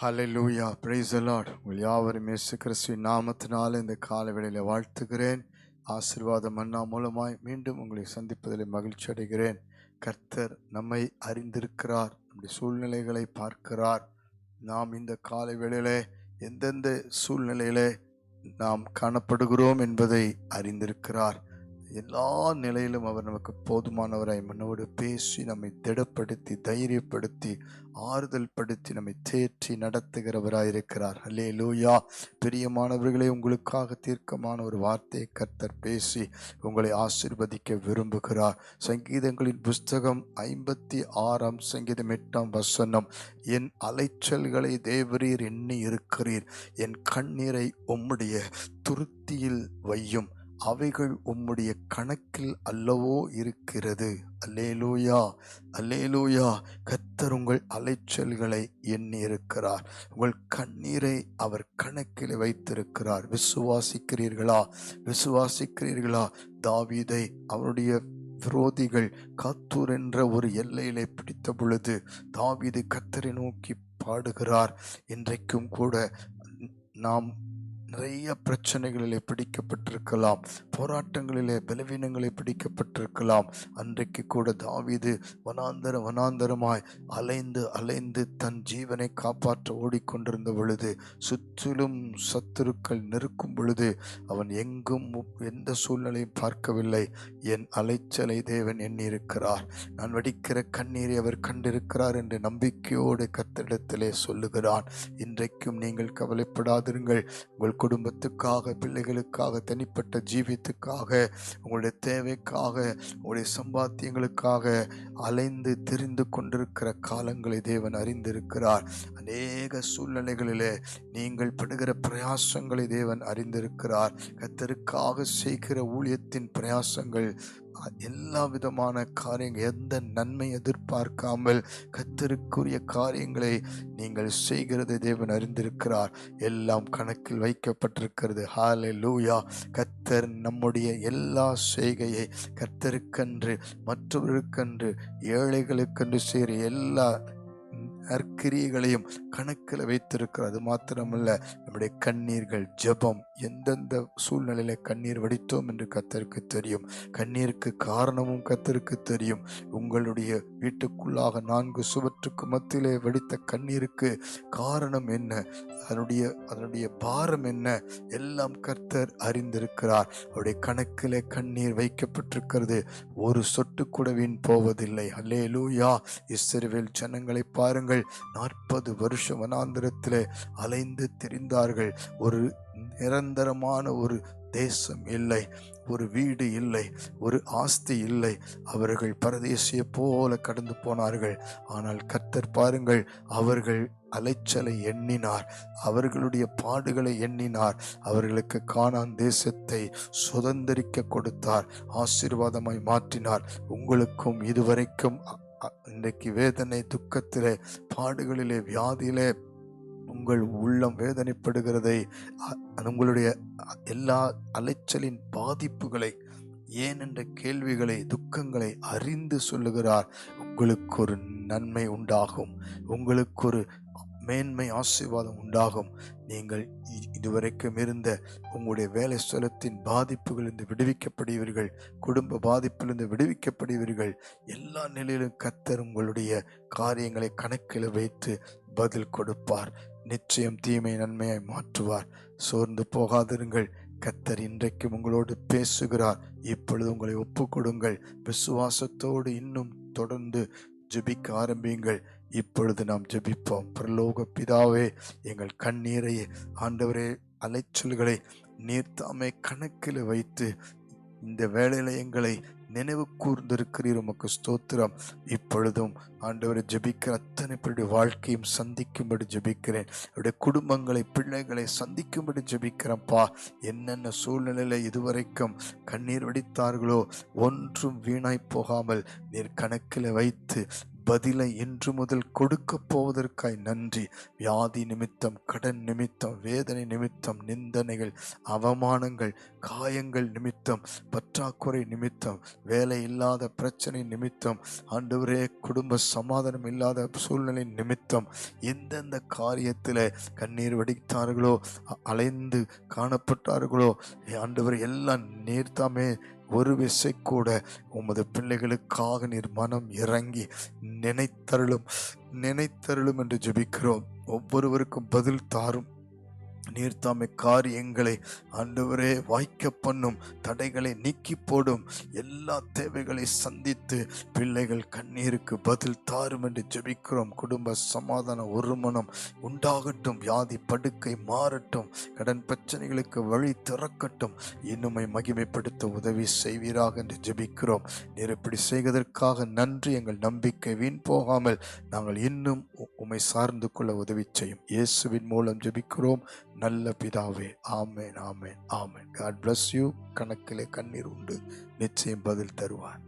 Hallelujah praise the உங்கள் யாவரும் இயேசு கிறிஸ்துவின் நாமத்தினால் இந்த காலவேளையில் வாழ்த்துகிறேன். ஆசிர்வாதம் மன்னா மூலமாய் மீண்டும் உங்களை சந்திப்பதில் மகிழ்ச்சி அடைகிறேன். கர்த்தர் நம்மை அறிந்திருக்கிறார். நம்முடைய சூழ்நிலைகளை பார்க்கிறார். நாம் இந்த காலவேளையிலே எந்தெந்த சூழ்நிலையிலே நாம் காணப்படுகிறோம் என்பதை அறிந்திருக்கிறார். எல்லா நிலையிலும் அவர் நமக்கு போதுமானவராய் மன்னோடு பேசி நம்மை திடப்படுத்தி தைரியப்படுத்தி ஆறுதல் படுத்தி நம்மை தேற்றி நடத்துகிறவராயிருக்கிறார். அல்லே லூயா பிரியமானவர்களே உங்களுக்காக தீர்க்கமான ஒரு வார்த்தையை கர்த்தர் பேசி உங்களை ஆசிர்வதிக்க விரும்புகிறார். சங்கீதங்களின் புஸ்தகம் ஐம்பத்தி ஆறாம் சங்கீதம் எட்டாம் வசனம் என் அலைச்சல்களை தேவரீர் எண்ணி இருக்கிறீர் என் கண்ணீரை உம்முடைய துருத்தியில் வையும் அவைகள் உம்முடைய கணக்கில் அல்லவோ இருக்கிறது. அல்லேலூயா அல்லேலூயா. கத்தர் உங்கள் அலைச்சல்களை எண்ணி இருக்கிறார் உங்கள் கண்ணீரை அவர் கணக்கில் வைத்திருக்கிறார். விசுவாசிக்கிறீர்களா? விசுவாசிக்கிறீர்களா? தாவீதை அவருடைய விரோதிகள் காத்தூர் என்ற ஒரு எல்லையிலே பிடித்த பொழுது தாவிது கத்தரை நோக்கி பாடுகிறார். இன்றைக்கும் கூட நாம் நிறைய பிரச்சனைகளிலே பிடிக்கப்பட்டிருக்கலாம். போராட்டங்களிலே பலவீனங்களை பிடிக்கப்பட்டிருக்கலாம். அன்றைக்கு கூட தாவிது வனாந்தர வனாந்தரமாய் அலைந்து அலைந்து தன் ஜீவனை காப்பாற்ற ஓடிக்கொண்டிருந்த பொழுது சுற்றிலும் சத்துருக்கள் நெருக்கும் பொழுது அவன் எங்கும் எந்த சூழ்நிலையும் பார்க்கவில்லை. என் அலைச்சலை தேவன் எண்ணியிருக்கிறார். நான் வடிக்கிற கண்ணீரை அவர் கண்டிருக்கிறார் என்று நம்பிக்கையோடு கத்திடத்திலே சொல்லுகிறான். இன்றைக்கும் நீங்கள் கவலைப்படாதிருங்கள். உங்கள் குடும்பத்துக்காக பிள்ளைகளுக்காக தனிப்பட்ட ஜீவியத்துக்காக உங்களுடைய தேவைக்காக உங்களுடைய சம்பாத்தியங்களுக்காக அலைந்து திரிந்து கொண்டிருக்கிற காலங்களை தேவன் அறிந்திருக்கிறார். அநேக சூழ்நிலைகளிலே நீங்கள் படுகிற பிரயாசங்களை தேவன் அறிந்திருக்கிறார். கத்தருக்காக செய்கிற ஊழியத்தின் பிரயாசங்கள் எல்லா விதமான காரியங்கள் எந்த நன்மை எதிர்பார்க்காமல் கத்தருக்குரிய காரியங்களை நீங்கள் செய்கிறதை தேவன் அறிந்திருக்கிறார். எல்லாம் கணக்கில் வைக்கப்பட்டிருக்கிறது. ஹாலே லூயா கத்தர் நம்முடைய எல்லா செய்கையை கத்தருக்கென்று மற்றவருக்கென்று ஏழைகளுக்கென்று செய்கிற எல்லா நற்கிரியைகளையும் கணக்கில் வைத்திருக்கிறது. அது மாத்திரமல்ல நம்முடைய கண்ணீர்கள் ஜெபம் எந்தெந்த சூழ்நிலையில கண்ணீர் வடித்தோம் என்று கத்தருக்கு தெரியும். கண்ணீருக்கு காரணமும் கத்தருக்கு தெரியும். உங்களுடைய வீட்டுக்குள்ளாக நான்கு சுவற்றுக்கு மத்தியிலே வடித்த கண்ணீருக்கு காரணம் என்ன? அதனுடைய அதனுடைய பாரம் என்ன? எல்லாம் கர்த்தர் அறிந்திருக்கிறார். அவருடைய கணக்கிலே கண்ணீர் வைக்கப்பட்டிருக்கிறது. ஒரு சொட்டு கூட வீண் போவதில்லை. அல்லே லூயா இஸ்ரவேல் ஜனங்களை பாருங்கள். அவர்கள் நாற்பது வருஷம் வனாந்திரத்தில் அலைந்து திரிந்தார்கள். ஒரு நிரந்தரமான ஒரு தேசம் இல்லை ஒரு வீடு இல்லை ஒரு ஆஸ்தி இல்லை. அவர்கள் பரதேசிய போல கடந்து போனார்கள். ஆனால் கர்த்தர் பாருங்கள் அவர்கள் அலைச்சலை எண்ணினார். அவர்களுடைய பாடுகளை எண்ணினார். அவர்களுக்கு காணான் தேசத்தை சுதந்திரிக்க கொடுத்தார். ஆசீர்வாதமாய் மாற்றினார். உங்களுக்கும் இதுவரைக்கும் இன்றைக்கு வேதனை துக்கத்திலே பாடுகளிலே வியாதியிலே உங்கள் உள்ளம் வேதனைப்படுகிறதை உங்களுடைய எல்லா அலைச்சலின் பாதிப்புகளை ஏன் என்ற கேள்விகளை துக்கங்களை அறிந்து சொல்லுகிறார். உங்களுக்கு ஒரு நன்மை உண்டாகும். உங்களுக்கு ஒரு மேன்மை ஆசீர்வாதம் உண்டாகும். நீங்கள் இதுவரைக்கும் இருந்த உங்களுடைய வேலை ஸ்தலத்தின் பாதிப்புகளிலிருந்து விடுவிக்கப்படுவீர்கள். குடும்ப பாதிப்பிலிருந்து விடுவிக்கப்படுவீர்கள். எல்லா நிலையிலும் கத்தர் உங்களுடைய காரியங்களை கணக்கில் வைத்து பதில் கொடுப்பார். நிச்சயம் தீமை நன்மையை மாற்றுவார். சோர்ந்து போகாதிருங்கள். கத்தர் இன்றைக்கும் உங்களோடு பேசுகிறார். இப்பொழுது உங்களை ஒப்பு கொடுங்கள் விசுவாசத்தோடு இன்னும் தொடர்ந்து ஜெபிக்க ஆரம்பியுங்கள். இப்பொழுது நாம் ஜெபிப்போம். பிரலோக பிதாவே எங்கள் கண்ணீரை ஆண்டவரே அலைச்சல்களை நீர் தாமே கணக்கில் வைத்து இந்த வேலையில எங்களை நினைவு கூர்ந்திருக்கிறீர். உமக்கு ஸ்தோத்திரம். இப்பொழுதும் ஆண்டவரை ஜபிக்கிற அத்தனை பேருடைய வாழ்க்கையும் சந்திக்கும்படி ஜெபிக்கிறேன். அவருடைய குடும்பங்களை பிள்ளைகளை சந்திக்கும்படி ஜெபிக்கிறேன்ப்பா. என்னென்ன சூழ்நிலையில இதுவரைக்கும் கண்ணீர் வடித்தார்களோ ஒன்றும் வீணாய் போகாமல் நீர் கணக்கில் வைத்து பதிலை இன்று முதல் கொடுக்க போவதற்காய் நன்றி. வியாதி நிமித்தம் கடன் நிமித்தம் வேதனை நிமித்தம் நிந்தனைகள் அவமானங்கள் காயங்கள் நிமித்தம் பற்றாக்குறை நிமித்தம் வேலை இல்லாத பிரச்சனை நிமித்தம் ஆண்டவரே குடும்ப சமாதானம் இல்லாத சூழ்நிலை நிமித்தம் எந்தெந்த காரியத்தில் கண்ணீர் வடித்தார்களோ அலைந்து காணப்பட்டார்களோ ஆண்டவர் எல்லாம் நீர்தாமே ஒரு விசை கூட உமது பிள்ளைகளுக்காக நீர் மனம் இறங்கி நினைத்தருளும் நினைத்தருளும் என்று ஜெபிக்கிறோம். ஒவ்வொருவருக்கும் பதில் தாரும். நீர்த்தாமை காரியங்களை ஆண்டவரே வாய்க்க பண்ணும் தடைகளை நீக்கி போடும். எல்லா தேவைகளை சந்தித்து பிள்ளைகள் கண்ணீருக்கு பதில் தாரும் என்று ஜெபிக்கிறோம். குடும்ப சமாதான ஒருமனம் உண்டாகட்டும். வியாதி படுக்கை மாறட்டும். கடன் பிரச்சனைகளுக்கு வழி திறக்கட்டும். இன்னுமை மகிமைப்படுத்த உதவி செய்வீராக என்று ஜெபிக்கிறோம். நீர் இப்படி செய்வதற்காக நன்றி. எங்கள் நம்பிக்கை வீண் போகாமல் நாங்கள் இன்னும் உ- உம்மை சார்ந்து கொள்ள உதவி செய்யும். இயேசுவின் மூலம் ஜெபிக்கிறோம். நல்ல பிதாவே. ஆமேன் ஆமேன் ஆமேன். காட் பிளஸ் யூ கணக்கிலே கண்ணீர் உண்டு. நிச்சயம் பதில் தருவார்.